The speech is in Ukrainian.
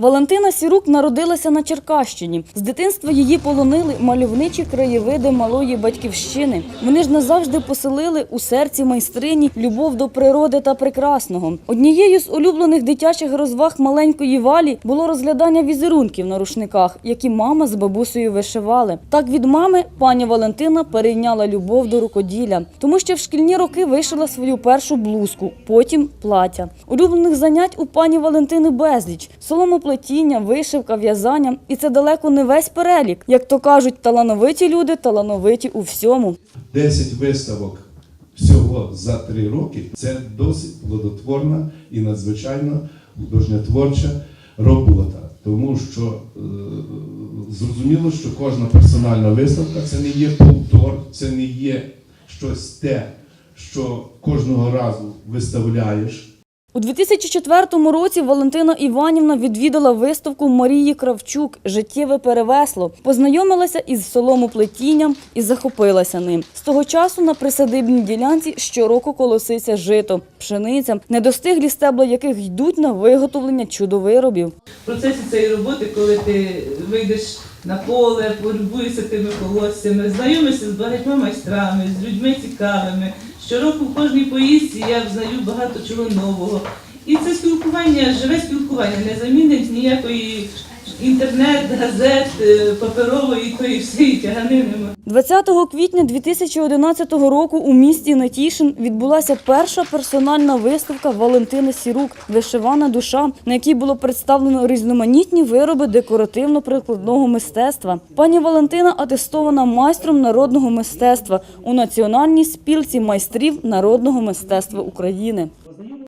Валентина Сірук народилася на Черкащині. З дитинства її полонили мальовничі краєвиди малої батьківщини. Вони ж назавжди поселили у серці майстрині любов до природи та прекрасного. Однією з улюблених дитячих розваг маленької валі було розглядання візерунків на рушниках, які мама з бабусею вишивали. Так від мами пані Валентина перейняла любов до рукоділля, тому що в шкільні роки вишила свою першу блузку, потім плаття. Улюблених занять у пані Валентини безліч: соломоплетіння, вишивка, в'язання. І це далеко не весь перелік. Як то кажуть, талановиті люди талановиті у всьому. 10 виставок всього за три роки це досить плодотворна і надзвичайно художньотворча робота. Тому що е, зрозуміло, що кожна персональна виставка це не є повтор, це не є щось те, що кожного разу виставляєш. У 2004 році Валентина Іванівна відвідала виставку Марії Кравчук Життєве перевесло, познайомилася із соломоплетінням і захопилася ним. З того часу на присадибній ділянці щороку колоситься жито, пшениця, недостиглі стебла яких йдуть на виготовлення чудовиробів. В процесі цієї роботи, коли ти вийдеш на поле, полюбуєшся тими колоссями, знайомишся з багатьма майстрами, з людьми цікавими. Щороку в кожній поїздці я взнаю багато чого нового. І це спілкування, живе спілкування, не замінить ніякої інтернет, газет, е, паперової тої всієї тяганини. 20 квітня 2011 року у місті Нетішин відбулася перша персональна виставка Валентини Сірук Вишивана душа, на якій було представлено різноманітні вироби декоративно-прикладного мистецтва. Пані Валентина атестована майстром народного мистецтва у Національній спілці майстрів народного мистецтва України.